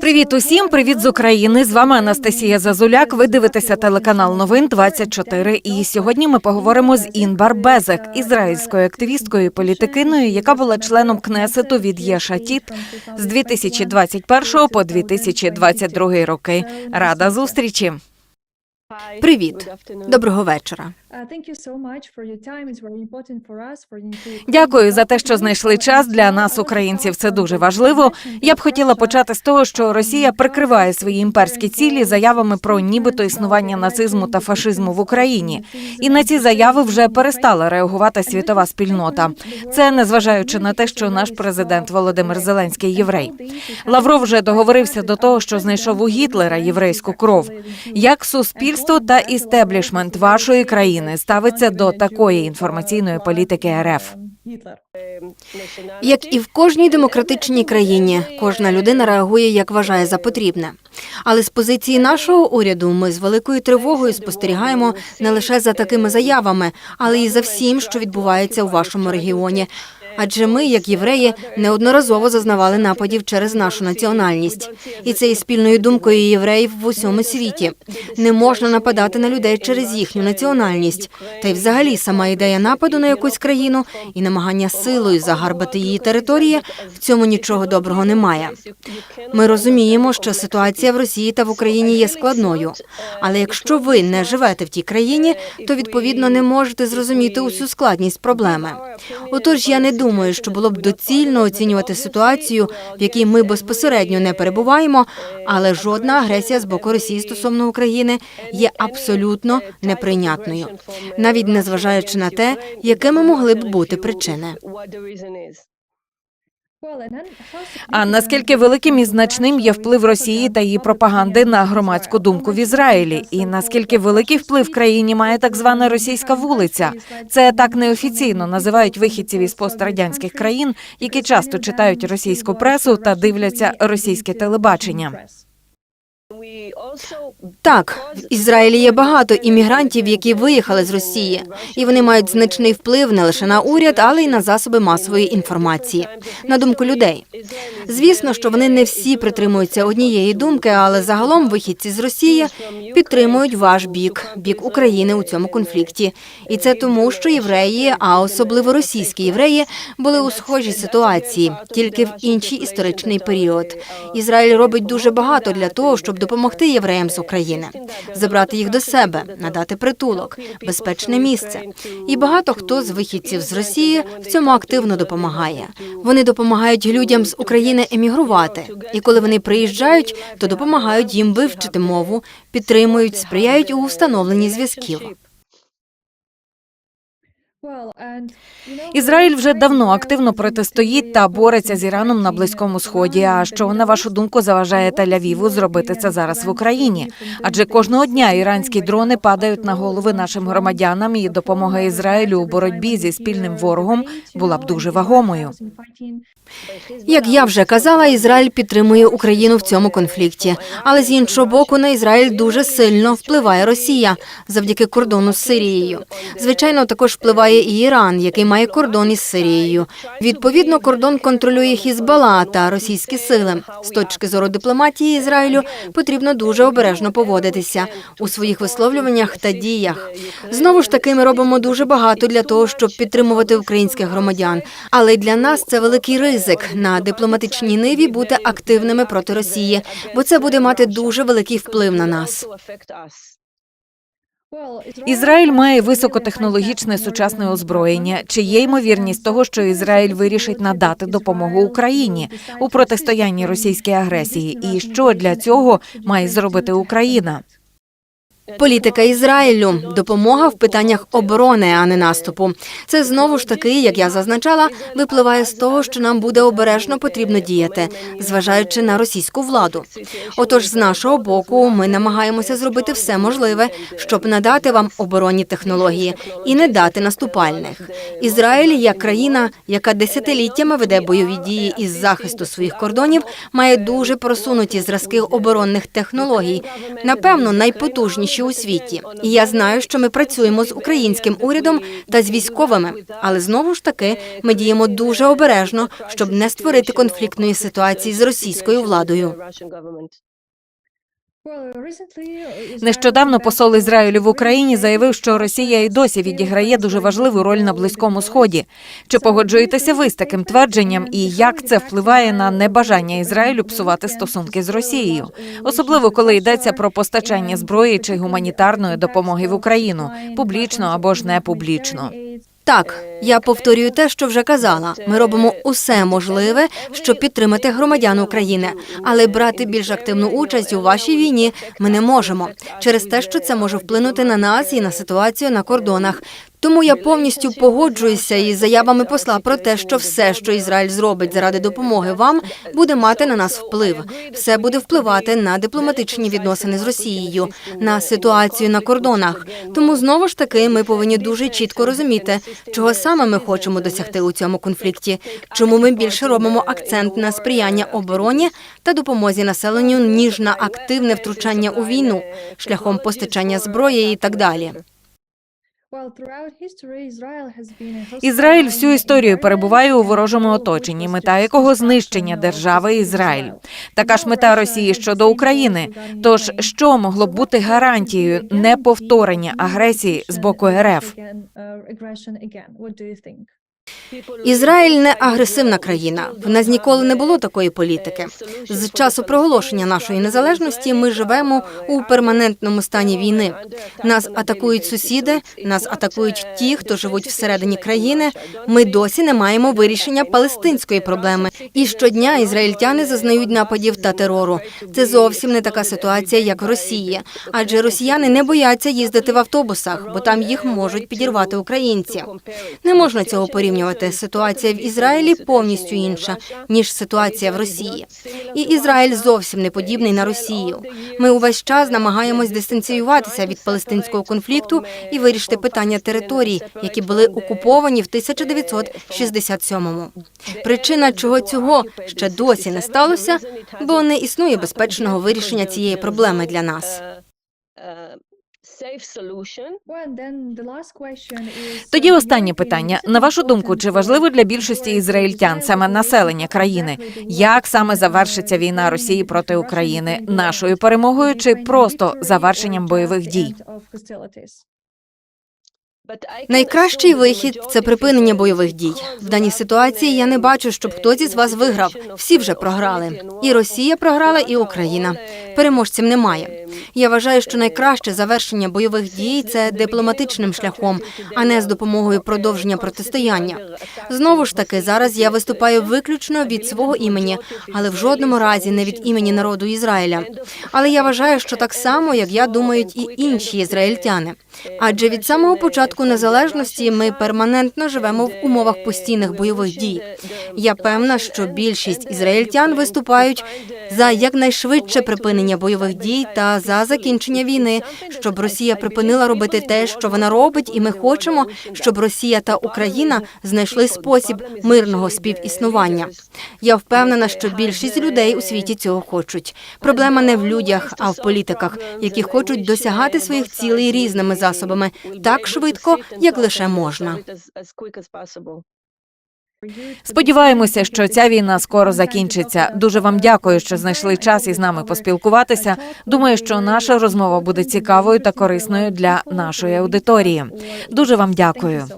Привіт усім, привіт з України. З вами Анастасія Зазуляк. Ви дивитеся телеканал Новин 24 І сьогодні ми поговоримо з Інбар Безек, ізраїльською активісткою і політикиною, яка була членом Кнесету від Єшатіт з 2021 по 2022 роки. Рада зустрічі. Привіт, доброго вечора. Дякую за те, що знайшли час для нас, українців. Це дуже важливо. Я б хотіла почати з того, що Росія прикриває свої імперські цілі заявами про нібито існування нацизму та фашизму в Україні. І на ці заяви вже перестала реагувати світова спільнота. Це незважаючи на те, що наш президент Володимир Зеленський єврей. Лавров вже договорився до того, що знайшов у Гітлера єврейську кров. Як суспільство та істеблішмент вашої країни ставиться до такої інформаційної політики РФ? Як і в кожній демократичній країні, кожна людина реагує як вважає за потрібне. Але з позиції нашого уряду ми з великою тривогою спостерігаємо не лише за такими заявами, але й за всім, що відбувається у вашому регіоні. Адже ми, як євреї, неодноразово зазнавали нападів через нашу національність, і це є спільною думкою євреїв в усьому світі. Не можна нападати на людей через їхню національність. Та й, взагалі, сама ідея нападу на якусь країну і намагання силою загарбати її території в цьому нічого доброго немає. Ми розуміємо, що ситуація в Росії та в Україні є складною. Але якщо ви не живете в тій країні, то відповідно не можете зрозуміти усю складність проблеми. Отож, я не думаю, що було б доцільно оцінювати ситуацію, в якій ми безпосередньо не перебуваємо, але жодна агресія з боку Росії стосовно України є абсолютно неприйнятною, навіть незважаючи на те, якими могли б бути причини. А наскільки великим і значним є вплив Росії та її пропаганди на громадську думку в Ізраїлі? І наскільки великий вплив в країні має так звана російська вулиця? Це так неофіційно називають вихідців із пострадянських країн, які часто читають російську пресу та дивляться російське телебачення. Так, в Ізраїлі є багато іммігрантів, які виїхали з Росії, і вони мають значний вплив не лише на уряд, але й на засоби масової інформації. На думку людей, звісно, що вони не всі притримуються однієї думки, але загалом вихідці з Росії підтримують ваш бік, бік України у цьому конфлікті. І це тому, що євреї, а особливо російські євреї, були у схожій ситуації, тільки в інший історичний період. Ізраїль робить дуже багато для того, щоб допомогти євреям з України, забрати їх до себе, надати притулок, безпечне місце. І багато хто з вихідців з Росії в цьому активно допомагає. Вони допомагають людям з України емігрувати. І коли вони приїжджають, то допомагають їм вивчити мову, підтримують, сприяють у встановленні зв'язків. Ізраїль вже давно активно протистоїть та бореться з Іраном на близькому сході. А що на вашу думку заважає Тель-Авіву зробити це зараз в Україні? Адже кожного дня іранські дрони падають на голови нашим громадянам, і допомога Ізраїлю у боротьбі зі спільним ворогом була б дуже вагомою. Як я вже казала, Ізраїль підтримує Україну в цьому конфлікті, але з іншого боку, на Ізраїль дуже сильно впливає Росія завдяки кордону з Сирією. Звичайно, також впливає і Іран, який має кордон із Сирією. Відповідно, кордон контролює Хізбала та російські сили. З точки зору дипломатії Ізраїлю потрібно дуже обережно поводитися у своїх висловлюваннях та діях. Знову ж таки, ми робимо дуже багато для того, щоб підтримувати українських громадян. Але для нас це великий ризик на дипломатичній ниві бути активними проти Росії, бо це буде мати дуже великий вплив на нас. Ізраїль має високотехнологічне сучасне озброєння. Чи є ймовірність того, що Ізраїль вирішить надати допомогу Україні у протистоянні російській агресії? І що для цього має зробити Україна? Політика Ізраїлю допомога в питаннях оборони, а не наступу. Це знову ж таки, як я зазначала, випливає з того, що нам буде обережно потрібно діяти, зважаючи на російську владу. Отож, з нашого боку, ми намагаємося зробити все можливе, щоб надати вам оборонні технології і не дати наступальних. Ізраїль, як країна, яка десятиліттями веде бойові дії із захисту своїх кордонів, має дуже просунуті зразки оборонних технологій. Напевно, найпотужніші інші у світі. І я знаю, що ми працюємо з українським урядом та з військовими, але знову ж таки ми діємо дуже обережно, щоб не створити конфліктної ситуації з російською владою. Нещодавно посол Ізраїлю в Україні заявив, що Росія і досі відіграє дуже важливу роль на близькому сході. Чи погоджуєтеся ви з таким твердженням, і як це впливає на небажання Ізраїлю псувати стосунки з Росією, особливо коли йдеться про постачання зброї чи гуманітарної допомоги в Україну, публічно або ж не публічно? Так, я повторюю те, що вже казала. Ми робимо усе можливе, щоб підтримати громадян України, але брати більш активну участь у вашій війні ми не можемо через те, що це може вплинути на нас і на ситуацію на кордонах. Тому я повністю погоджуюся із заявами посла про те, що все, що Ізраїль зробить заради допомоги вам, буде мати на нас вплив. Все буде впливати на дипломатичні відносини з Росією, на ситуацію на кордонах. Тому знову ж таки ми повинні дуже чітко розуміти, чого саме ми хочемо досягти у цьому конфлікті, чому ми більше робимо акцент на сприяння обороні та допомозі населенню, ніж на активне втручання у війну шляхом постачання зброї і так далі. Ізраїль всю історію перебуває у ворожому оточенні, мета якого знищення держави Ізраїль. Така ж мета Росії щодо України. Тож що могло б бути гарантією неповторення агресії з боку РФ? Ізраїль не агресивна країна. В нас ніколи не було такої політики. З часу проголошення нашої незалежності ми живемо у перманентному стані війни. Нас атакують сусіди, нас атакують ті, хто живуть всередині країни. Ми досі не маємо вирішення палестинської проблеми. І щодня ізраїльтяни зазнають нападів та терору. Це зовсім не така ситуація, як в Росії, адже росіяни не бояться їздити в автобусах, бо там їх можуть підірвати українці. Не можна цього порівнювати. Ситуація в Ізраїлі повністю інша ніж ситуація в Росії. І Ізраїль зовсім не подібний на Росію. Ми увесь час намагаємось дистанціюватися від палестинського конфлікту і вирішити питання територій, які були окуповані в 1967-му. Причина чого цього ще досі не сталося, бо не існує безпечного вирішення цієї проблеми для нас. Тоді останнє питання. На вашу думку, чи важливо для більшості ізраїльтян саме населення країни? Як саме завершиться війна Росії проти України? Нашою перемогою чи просто завершенням бойових дій? Найкращий вихід це припинення бойових дій. В даній ситуації я не бачу, щоб хтось із вас виграв. Всі вже програли. І Росія програла, і Україна. Переможців немає. Я вважаю, що найкраще завершення бойових дій це дипломатичним шляхом, а не з допомогою продовження протистояння. Знову ж таки, зараз я виступаю виключно від свого імені, але в жодному разі не від імені народу Ізраїля. Але я вважаю, що так само, як я думають і інші ізраїльтяни. Адже від самого початку незалежності ми перманентно живемо в умовах постійних бойових дій. Я певна, що більшість ізраїльтян виступають за якнайшвидше припинення бойових дій та за закінчення війни, щоб Росія припинила робити те, що вона робить, і ми хочемо, щоб Росія та Україна знайшли спосіб мирного співіснування. Я впевнена, що більшість людей у світі цього хочуть. Проблема не в людях, а в політиках, які хочуть досягати своїх цілей різними засобами так швидко, як лише можна. Сподіваємося, що ця війна скоро закінчиться. Дуже вам дякую, що знайшли час із нами поспілкуватися. Думаю, що наша розмова буде цікавою та корисною для нашої аудиторії. Дуже вам дякую.